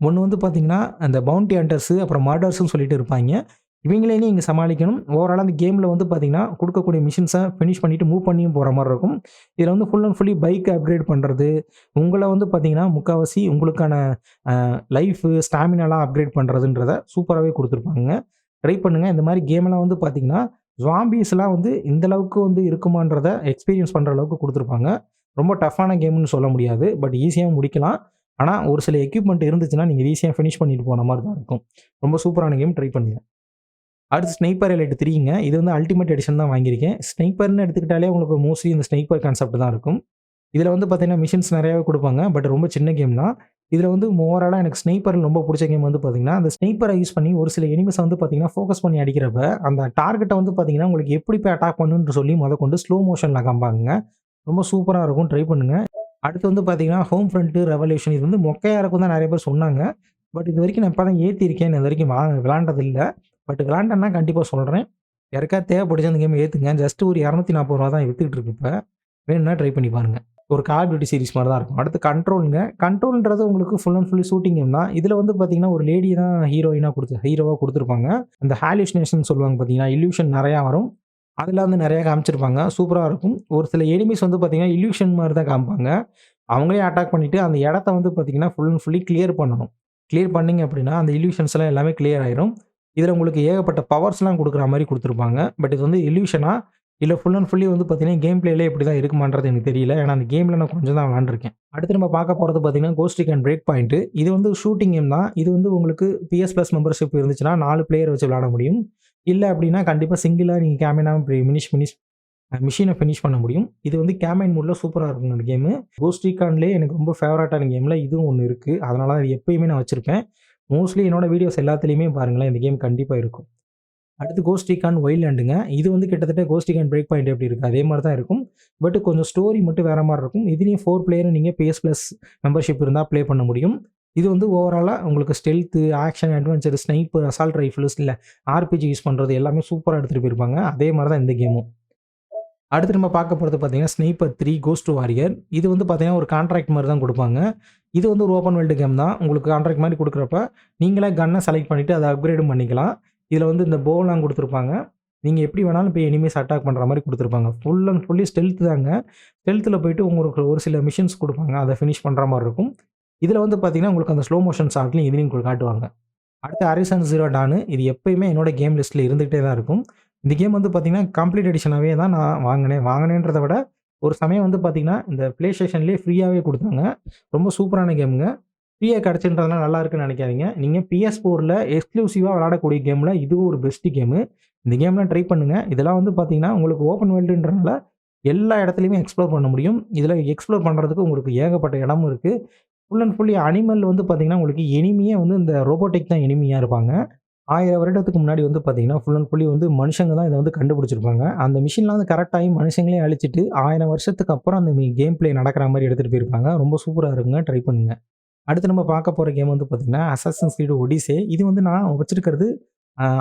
ஒன்று வந்து பார்த்தீங்கன்னா, அந்த பவுண்டி ஹண்டர்ஸு, அப்புறம் மர்டர்ஸ்ன்னு சொல்லிட்டு இருப்பாங்க இவங்களே இங்கே சமாளிக்கணும். ஓவரால் அந்த கேமில் வந்து பார்த்தீங்கன்னா, கொடுக்கக்கூடிய மிஷின்ஸை ஃபினிஷ் பண்ணிவிட்டு மூவ் பண்ணியும் போகிற மாதிரி இருக்கும். இதில் வந்து full and fully bike upgrade பண்ணுறது உங்களை வந்து பார்த்தீங்கன்னா, முக்கால்வாசி உங்களுக்கான லைஃபு, ஸ்டாமினாலாம் அப்கிரேட் பண்ணுறதுன்றத சூப்பராகவே கொடுத்துருப்பாங்க ட்ரை பண்ணுங்கள் இந்த மாதிரி கேம்லாம் வந்து பார்த்தீங்கன்னா, ஜாம்பீஸ்லாம் வந்து இந்த அளவுக்கு வந்து இருக்குமான்றத எக்ஸ்பீரியன்ஸ் பண்ணுற அளவுக்கு கொடுத்துருப்பாங்க ரொம்ப டஃப்பான கேம்னு சொல்ல முடியாது. பட் ஈஸியாக முடிக்கலாம். ஆனால் ஒரு சில எக்யூப்மெண்ட் இருந்துச்சுன்னா, நீங்கள் ஈஸியாக ஃபினிஷ் பண்ணிட்டு போன மாதிரி தான் இருக்கும். ரொம்ப சூப்பரான கேம் ட்ரை பண்ணுங்கள் அடுத்து ஸ்னைப்பர் எலைட் 3ங்க. இது வந்து அல்டிமேட் எடிஷன் தான் வாங்கியிருக்கேன். ஸ்னைப்பர்னு எடுத்துக்கிட்டாலே உங்களுக்கு மோஸ்ட்லி இந்த ஸ்னைப்பர் கான்செப்ட் தான் இருக்கும். இதில் வந்து பார்த்தீங்கன்னா, மிஷின்ஸ் நிறையாவே கொடுப்பாங்க பட் ரொம்ப சின்ன கேம் தான். இதில் வந்து ஓவராலாக எனக்கு ஸ்னைப்பர்ல ரொம்ப பிடிச்ச கேம் வந்து பார்த்தீங்கன்னா, அந்த ஸ்னைப்பரை யூஸ் பண்ணி ஒரு சில எனிமீஸ வந்து பார்த்தீங்கன்னா, ஃபோக்கஸ் பண்ணி அடிக்கிறப்ப, அந்த டார்கெட்டை வந்து பார்த்தீங்கன்னா, உங்களுக்கு எப்படி போய் அட்டாக் பண்ணுன்னு சொல்லி மொதற்கொண்டு ஸ்லோ மோஷனில் காம்பாங்க ரொம்ப சூப்பராக இருக்கும். ட்ரை பண்ணுங்க. அடுத்து வந்து பார்த்தீங்கன்னா, ஹோம் ஃப்ரண்ட்டு ரெவல்யூஷன் இது வந்து மொக்கையாக இருக்கும் தான் நிறைய பேர் சொன்னாங்க. பட் இது வரைக்கும் நான் இப்போ தான் ஏற்றிருக்கேன் இது வரைக்கும் வா விளையாண்டது பட் விளையாண்டேன்னா கண்டிப்பாக சொல்கிறேன் யாருக்காவது தேவைப்படுச்சு அந்த கேம் ஏற்றுங்க ஜஸ்ட் ஒரு இரநூத்தி நாற்பது ரூபா தான் வித்துக்கிட்டு இருக்கு வேணும்னா ட்ரை பண்ணி பாருங்க. ஒரு கால் பியூட்டி சீரிஸ் மாதிரி தான் இருக்கும். அடுத்து கண்ட்ரோலுங்க கண்ட்ரோல்ன்றது உங்களுக்கு full and fully shooting game தான். இதில் வந்து பார்த்தீங்கன்னா, ஒரு லேடி தான் ஹீரோயினாக கொடுத்து ஹீரோவாக கொடுத்துருப்பாங்க அந்த ஹாலியூஷனேஷன் சொல்லுவாங்க பார்த்தீங்கன்னா இல்யூஷன் நிறையா வரும். அதில் வந்து நிறையா காமிச்சிருப்பாங்க. சூப்பராக இருக்கும். ஒரு சில எனிமிஸ் வந்து பார்த்தீங்கன்னா, இல்யூஷன் மாதிரி தான் காமிப்பாங்க. அவங்களே அட்டாக் பண்ணிவிட்டு அந்த இடத்த வந்து பார்த்தீங்கன்னா, ஃபுல் அண்ட் ஃபுல்லி கிளியர் பண்ணணும். கிளியர் பண்ணீங்க அப்படின்னா, அந்த இல்யூஷன்ஸ்லாம் எல்லாமே கிளியர் ஆயிரும். இதில் உங்களுக்கு ஏகப்பட்ட பவர்ஸ்லாம் கொடுக்குற மாதிரி கொடுத்துருப்பாங்க பட் இது வந்து இல்யூஷனா? இல்லை ஃபுல் அண்ட் ஃபுல்லி வந்து பார்த்தீங்கன்னா, கேம் பிளேலே இப்படி தான் இருக்குமான்றது எனக்கு தெரியல. ஏன்னா, அந்த கேமில் நான் கொஞ்சம் தான் விளாண்டுருக்கேன் அடுத்து நம்ம பார்க்க போகிறது பார்த்தீங்கன்னா, கோஸ்டிக் அண்ட் பிரேக் பாயிண்ட். இது வந்து ஷூட்டிங் கேம் தான். இது வந்து உங்களுக்கு பிஎஸ் பிளஸ் மெம்பர்ஷிப் இருந்துச்சுன்னா, நாலு பிளேயர் வச்சு விளாட முடியும். இல்லை அப்படின்னா, கண்டிப்பாக சிங்கிளாக நீங்கள் கேமினா மினிஷ் மினிஷ் மிஷினை ஃபினிஷ் பண்ண முடியும். இது வந்து கேமைன் மூடில் சூப்பராக இருக்கும் அந்த கேமு. கோஸ்டிகான்லேயே எனக்கு ரொம்ப ஃபேவரட்டான கேமில் இதுவும் ஒன்று இருக்குது அதனால தான் இது எப்பயுமே நான் வச்சுருப்பேன் மோஸ்ட்லி என்னோட வீடியோஸ் எல்லாத்துலேயுமே பாருங்களேன், இந்த கேம் கண்டிப்பாக இருக்கும். அடுத்து கோஸ்டிகான் ரீகான் இது வந்து கிட்டத்தட்ட கோஸ்டிகான் பிரேக் பாயிண்ட் எப்படி இருக்குது அதே மாதிரி தான் இருக்கும். பட் கொஞ்சம் ஸ்டோரி மட்டும் வேறு மாதிரி இருக்கும். இதுலேயும் ஃபோர் பிளேயர் நீங்கள் பேஸ் ப்ளஸ் மெம்பர்ஷிப் இருந்தால் ப்ளே பண்ண முடியும். இது வந்து ஓவராலாக உங்களுக்கு stealth action, adventure, snipe assault rifles இல்லை ஆர்பிஜி யூஸ் பண்ணுறது எல்லாமே சூப்பராக எடுத்துகிட்டு போயிருப்பாங்க. அதே மாதிரி தான் இந்த கேமும். அடுத்து நம்ம பார்க்க போகிறது பார்த்தீங்கன்னா, ஸ்னைப்பர் 3 கோஸ்ட் வாரியர். இது வந்து பார்த்தீங்கன்னா, ஒரு கான்ட்ராக்ட் மாதிரி தான் கொடுப்பாங்க இது வந்து ஒரு ஓப்பன் வேர்ல்டு கேம் தான். உங்களுக்கு கான்ட்ராக்ட் மாதிரி கொடுக்குறப்ப நீங்களே கன்னை செலக்ட் பண்ணிவிட்டு அதை அப்கிரேடும் பண்ணிக்கலாம். இதில் வந்து இந்த போலாம் கொடுத்துருப்பாங்க நீங்கள் எப்படி வேணாலும் போய் எனிமேஸ் அட்டாக் பண்ணுற மாதிரி கொடுத்துருப்பாங்க ஃபுல் அண்ட் ஃபுல்லி ஸ்டெல்த் தாங்க. ஸ்டெல்த்தில் போயிட்டு உங்களுக்கு ஒரு சில மிஷின்ஸ் கொடுப்பாங்க அதை ஃபினிஷ் பண்ணுற மாதிரி இருக்கும். இதில் வந்து பார்த்தீங்கன்னா, உங்களுக்கு அந்த ஸ்லோ மோஷன் ஷாட்லயும் இதுலையும் உங்களுக்கு காட்டுவாங்க. அடுத்து அரிசன் ஜீரோ டான். இது எப்பயுமே என்னோட கேம் லிஸ்ட்டில் இருந்துகிட்டே தான் இருக்கும். இந்த கேம் வந்து பார்த்தீங்கன்னா, கம்ப்ளீட் எடிஷனாகவே தான் நான் வாங்கினேன் வாங்கினேன்றதை விட, ஒரு சமயம் வந்து பார்த்தீங்கன்னா, இந்த ப்ளே ஸ்டேஷன்லேயே ஃப்ரீயாகவே கொடுத்தாங்க ரொம்ப சூப்பரான கேமுங்க ஃப்ரீயாக கிடச்சின்றதுனால நல்லா இருக்குன்னு நெனைக்காதீங்க. நீங்க PS4ல எக்ஸ்க்ளூசிவா விளையாடக்கூடிய கேமில் இதுவும் ஒரு பெஸ்ட் கேமு. இந்த கேம்லாம் ட்ரை பண்ணுங்க. இதெல்லாம் வந்து பார்த்தீங்கன்னா, உங்களுக்கு ஓப்பன் வேர்ல்டுன்றனால எல்லா இடத்துலையுமே எக்ஸ்ப்ளோர் பண்ண முடியும். இதில் எக்ஸ்ப்ளோர் பண்ணுறதுக்கு உங்களுக்கு ஏகப்பட்ட இடமும் இருக்குது ஃபுல் அண்ட் ஃபுல்லி அனிமல் வந்து பார்த்தீங்கன்னா, உங்களுக்கு எனிமியே வந்து இந்த ரோபோட்டிக் தான் எனிமியா இருப்பாங்க. ஆயிரம் வருடத்துக்கு முன்னாடி வந்து பார்த்தீங்கன்னா, ஃபுல் அண்ட் ஃபுல்லி வந்து மனுஷங்க தான் இதை வந்து கண்டுபிடிச்சிருப்பாங்க. அந்த மிஷின்லாம் வந்து கரெக்டாகி மனுஷங்களே அழிச்சிட்டு ஆயிரம் வருஷத்துக்கு அப்புறம் அந்த கேம் பிளே நடக்கிற மாதிரி எடுத்துகிட்டு போயிருப்பாங்க. ரொம்ப சூப்பராக இருக்குங்க. ட்ரை பண்ணுங்க. அடுத்து நம்ம பார்க்க போகிற கேம் வந்து பார்த்தீங்கன்னா, அசாசின்ஸ் ஸ்கீடு ஒடிசே. இது வந்து நான் வச்சிருக்கிறது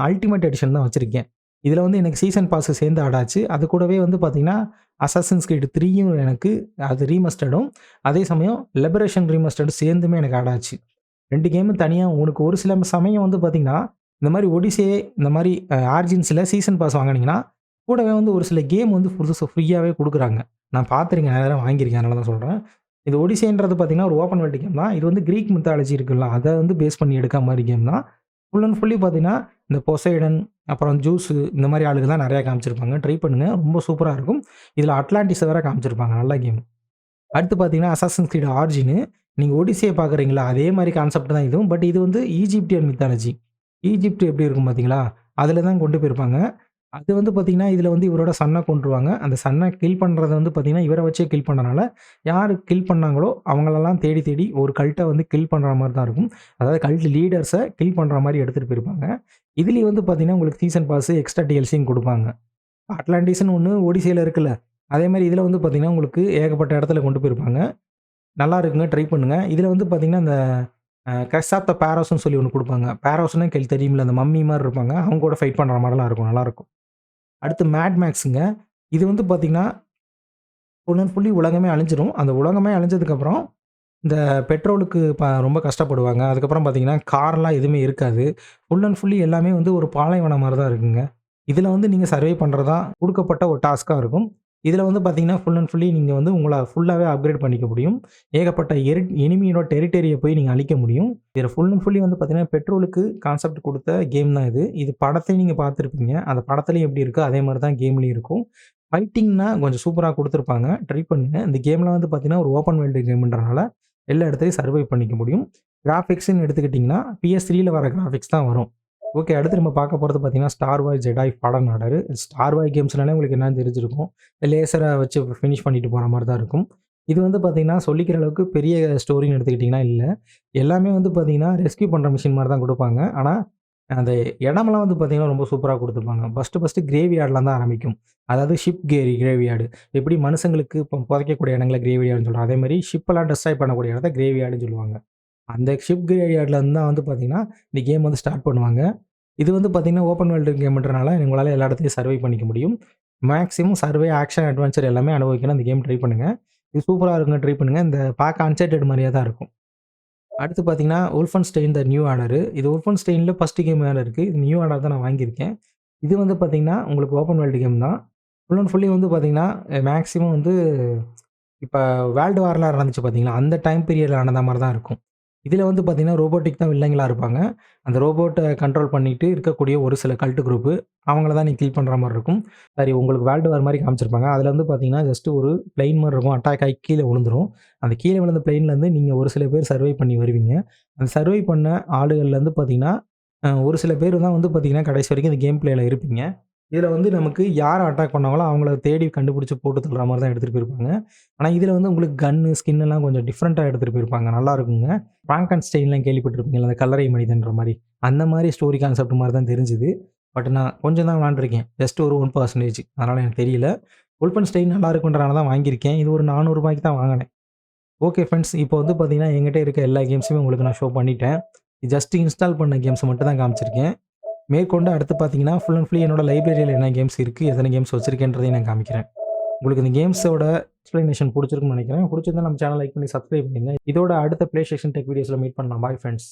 அல்டிமேட் எடிஷன் தான் வச்சுருக்கேன் இதில் வந்து எனக்கு சீசன் பாஸ் சேர்ந்து ஆடாச்சு அது கூடவே வந்து பார்த்தீங்கன்னா, அசாசின்ஸ் கிரீட் 3யும் எனக்கு அது ரீமஸ்டர்டும், அதே சமயம் லெபரேஷன் ரீமஸ்டர்டும் சேர்ந்துமே எனக்கு ஆடாச்சு ரெண்டு கேமும் தனியாக உனக்கு ஒரு சில சமயம் வந்து பார்த்தீங்கன்னா, இந்த மாதிரி ஒடிசே இந்த மாதிரி ஆர்ஜின்ஸில் சீசன் பாஸ் வாங்குனீங்கன்னா, கூடவே வந்து ஒரு சில கேம் வந்து புதுசு ஃப்ரீயாகவே கொடுக்குறாங்க நான் பார்த்துருக்கேன். நேரம் வாங்கியிருக்கேன். அதனால தான் சொல்கிறேன் இது ஒடிசேன்றது பார்த்தீங்கன்னா, ஒரு ஓப்பன் வேர்ல்டு கேம் தான். இது வந்து கிரீக் மித்தாலஜி இருக்குல்ல, அதை வந்து பேஸ் பண்ணி எடுக்க மாதிரி கேம் தான். ஃபுல் அண்ட் ஃபுல்லி பார்த்தீங்கன்னா, இந்த பொசைடன், அப்புறம் ஜூஸு இந்த மாதிரி ஆளுக்கு தான் நிறையா காமிச்சிருப்பாங்க. ட்ரை பண்ணுங்கள் ரொம்ப சூப்பராக இருக்கும். இதில் அட்லாண்டிஸை வேறு காமிச்சிருப்பாங்க. நல்ல கேம். அடுத்து பார்த்தீங்கன்னா, அசாசன் ஸ்கிரீட் ஆர்ஜின்னு நீங்கள் ஒடிசியை பார்க்குறீங்களா? அதே மாதிரி கான்செப்ட் தான் இதுவும். பட் இது வந்து ஈஜிப்டியன் மித்தாலஜி. ஈஜிப்ட் எப்படி இருக்கும் பார்த்தீங்களா? அதில் தான் கொண்டு போயிருப்பாங்க. அது வந்து பார்த்தீங்கன்னா, இதில் வந்து இவரோட சன்னை கொண்டுருவாங்க அந்த சன்னை கில் பண்ணுறதை வந்து பார்த்திங்கன்னா இவரை வச்சே கில் பண்ணனால, யார் கில் பண்ணாங்களோ அவங்களெல்லாம் தேடி தேடி ஒரு கல்ட்டை வந்து கில் பண்ணுற மாதிரி தான் இருக்கும். அதாவது கல்ட் லீடர்ஸை கில் பண்ணுற மாதிரி எடுத்துகிட்டு போயிருப்பாங்க. இதுலேயும் வந்து பார்த்திங்கன்னா உங்களுக்கு சீசன் பாஸ், எக்ஸ்ட்ரா டிஎல்சியும் கொடுப்பாங்க அட்லாண்டிஸ்னு ஒன்று ஒடிசையில் இருக்குல்ல, அதே மாதிரி இதில் வந்து பார்த்திங்கன்னா உங்களுக்கு ஏகப்பட்ட இடத்துல கொண்டு போயிருப்பாங்க. நல்லா இருக்குங்க. ட்ரை பண்ணுங்கள் இதில் வந்து பார்த்திங்கன்னா இந்த அ ஆஃப் த பாரோஸ்ன்னு சொல்லி ஒன்று கொடுப்பாங்க பேரோஸ்னா கேள் தெரியுமில்ல அந்த மம்மி மாதிரி இருப்பாங்க. அவங்க கூட ஃபைட் பண்ணுற மாதிரிலாம் இருக்கும். நல்லாயிருக்கும் அடுத்து மேட் மேக்ஸுங்க இது வந்து பார்த்திங்கன்னா ஃபுல் புள்ளி உலகமே அழிஞ்சிடும் அந்த உலகமே அழிஞ்சதுக்கப்புறம், இந்த பெட்ரோலுக்கு இப்போ ரொம்ப கஷ்டப்படுவாங்க. அதுக்கப்புறம் பார்த்தீங்கன்னா, கார்லாம் எதுவுமே இருக்காது. ஃபுல் அண்ட் ஃபுல்லி எல்லாமே வந்து ஒரு பாலைவனம் மாதிரி தான் இருக்குங்க. இதில் வந்து நீங்கள் சர்வே பண்ணுறதா கொடுக்கப்பட்ட ஒரு டாஸ்க்காக இருக்கும். இதில் வந்து பார்த்தீங்கன்னா, ஃபுல் அண்ட் ஃபுல்லி நீங்கள் வந்து உங்களை ஃபுல்லாகவே அப்கிரேட் பண்ணிக்க முடியும். ஏகப்பட்ட எரி எனிமியோட டெரிட்டரியை போய் நீங்கள் அழிக்க முடியும். இதில் ஃபுல் அண்ட் ஃபுல்லி வந்து பார்த்தீங்கன்னா, பெட்ரோலுக்கு கான்செப்ட் கொடுத்த கேம் தான் இது. இது படத்தையும் நீங்கள் பார்த்துருப்பீங்க. அந்த படத்துலையும் எப்படி இருக்கோ, அதே மாதிரி தான் கேம்லேயும் இருக்கும். ஃபைட்டிங்னா கொஞ்சம் சூப்பராக கொடுத்துருப்பாங்க ட்ரை பண்ணுங்க. இந்த கேமில் வந்து பார்த்தீங்கன்னா, ஒரு ஓப்பன் வேர்ல்டு கேம்ன்றனால எல்லா இடத்துலையும் சர்வை பண்ணிக்க முடியும். கிராஃபிக்ஸ்ன்னு எடுத்துக்கிட்டிங்கன்னா பிஎஸ் த்ரீயில் வர கிராஃபிக்ஸ் தான் வரும். ஓகே. அடுத்து நம்ம பார்க்க போகிறது பார்த்தீங்கன்னா, ஸ்டார் வாய் ஜெடாய் படம் நாடர் ஸ்டார் வாய் கேம்ஸ்னாலே உங்களுக்கு என்ன தெரிஞ்சிருக்கும். லேசரை வச்சு ஃபினிஷ் பண்ணிட்டு போகிற மாதிரி தான் இருக்கும். இது வந்து பார்த்தீங்கன்னா, சொல்லிக்கிற அளவுக்கு பெரிய ஸ்டோரின்னு எடுத்துக்கிட்டிங்கன்னா இல்லை எல்லாமே வந்து பார்த்தீங்கன்னா, ரெஸ்க்யூ பண்ணுற மிஷின் மாதிரி தான் கொடுப்பாங்க ஆனால் அந்த இடமெல்லாம் வந்து பார்த்தீங்கன்னா, ரொம்ப சூப்பராக கொடுத்துருப்பாங்க ஃபஸ்ட்டு ஃபஸ்ட்டு கிரேவி கிரேவ்யார்ட்ல தான் ஆரம்பிக்கும். அதாவது ஷிப் கேரி கிரேவி யார்டு எப்படி மனுஷங்களுக்கு இப்போ புதைக்கக்கூடிய கிரேவி ஆடுன்னு சொல்றோம். அதே மாதிரி ஷிப்பெல்லாம் டெஸ்ட்ராய் பண்ணக்கூடிய இடத்த கிரேவி யார்டுன்னு சொல்லுவாங்க. அந்த ஷிப் கிரேவ்யார்ட்ல இருந்து தான் வந்து பார்த்தீங்கன்னா, இந்த கேம் வந்து ஸ்டார்ட் பண்ணுவாங்க. இது வந்து பார்த்திங்கன்னா ஓப்பன் வேர்ல்டு கேம்ன்றனால உங்களால் எல்லா இடத்தையும் சர்வை பண்ணிக்க முடியும். மேக்ஸிமம் சர்வே, ஆக்ஷன், அட்வென்ச்சர் எல்லாமே அனுபவிக்கணும் அந்த கேம் ட்ரை பண்ணுங்கள் இது சூப்பராக இருக்குங்க. ட்ரை பண்ணுங்கள் இந்த பார்க்க அன்சார்ட்டட் மாதிரியாக தான் இருக்கும். அடுத்து பார்த்தீங்கன்னா, வுல்ஃபென்ஸ்டைன் த நியூ ஆர்டர். இது ஓல்ஃபன் ஸ்டெயினில் ஃபஸ்ட்டு கேம் வேறு இருக்குது இது நியூ ஆர்டர் தான் நான் வாங்கியிருக்கேன். இது வந்து பார்த்திங்கன்னா உங்களுக்கு ஓப்பன் வேர்ல்டு கேம் தான். ஃபுல் அண்ட் ஃபுல்லி வந்து பார்த்திங்கன்னா மேக்ஸிமம் வந்து இப்போ வேர்ல்டு வாரெலாம் நடந்துச்சு பார்த்தீங்கன்னா அந்த டைம் பீரியடில் நடந்த மாதிரி தான் இருக்கும். இதில் வந்து பார்த்திங்கன்னா ரோபோட்டிக் தான் வில்லங்களாக இருப்பாங்க. அந்த ரோபோட்டை கண்ட்ரோல் பண்ணிட்டு இருக்கக்கூடிய ஒரு சில கல்ட்டு குரூப்பு அவங்கள தான் நீ கில் பண்ணுற மாதிரி இருக்கும். சரி உங்களுக்கு வேர்ல்டு வார் மாதிரி காமிச்சிருப்பாங்க. அதில் வந்து பார்த்தீங்கன்னா, ஜஸ்ட் ஒரு பிளெயின் மாதிரி இருக்கும். அட்டாக் ஆகி கீழே விழுந்துரும். அந்த கீழே விழுந்த பிளெயின்லேருந்து நீங்கள் ஒரு சில பேர் சர்வை பண்ணி வருவீங்க. அந்த சர்வை பண்ண ஆளுகள்லேருந்து பார்த்தீங்கன்னா, ஒரு சில பேர் தான் வந்து பார்த்தீங்கன்னா, கடைசி வரைக்கும் இந்த கேம் பிளேயில் இருப்பீங்க. இதில் வந்து நமக்கு யார் அட்டாக் பண்ணாங்களோ அவங்கள தேடி கண்டுபிடிச்சி போட்டு தள்ளுற மாதிரி தான் எடுத்துகிட்டு போயிருப்பாங்க. ஆனால் இதில் வந்து உங்களுக்கு கன்னு, ஸ்கின் எல்லாம் கொஞ்சம் டிஃப்ரெண்ட்டாக எடுத்துகிட்டு போயிருப்பாங்க. நல்லா இருக்குங்க. ஸ்டெயின்லாம் கேள்விப்பட்டிருப்பீங்களா அந்த கல்லறை மனிதன்ற மாதிரி அந்த மாதிரி ஸ்டோரி கான்செப்ட் மாதிரி தான் தெரிஞ்சுது. பட் நான் கொஞ்சம் தான் விளாண்டுருக்கேன் ஜஸ்ட் ஒரு ஒன் பர்சன்டேஜ் அதனால் எனக்கு தெரியல. வுல்ஃபென்ஸ்டைன் நல்லா இருக்குன்றனால தான் வாங்கியிருக்கேன். இது ஒரு நானூறுபாய்க்கு தான் வாங்கினேன் ஓகே ஃப்ரெண்ட்ஸ் இப்போ வந்து பார்த்தீங்கன்னா, எங்கிட்ட இருக்க எல்லா கேம்ஸுமே உங்களுக்கு நான் ஷோ பண்ணிட்டேன். ஜஸ்ட் இன்ஸ்டால் பண்ண கேம்ஸை மட்டும் தான் காமிச்சிருக்கேன். மேற்கொண்டு அடுத்து பார்த்தீங்கன்னா, ஃபுல் அண்ட் ஃபுல்லி என்னோட லைப்ரரியில் என்ன கேம்ஸ் இருக்குது எத்தனை கேம்ஸ் வச்சிருக்கேன்றதையும் நான் காமிக்கிறேன். உங்களுக்கு இந்த கேம்ஸோட எக்ஸ்ப்ளனேஷன் பிடிச்சிருக்குன்னு நினைக்கிறேன் பிடிச்சிருந்தா நம்ம சேனல் லைக் பண்ணி சப்ஸ்கிரைப் பண்ணுங்க. இதோட அடுத்த ப்ளே ஸ்டேஷன் டெக் வீடியோஸில் மீட் பண்ணலாம். Bye friends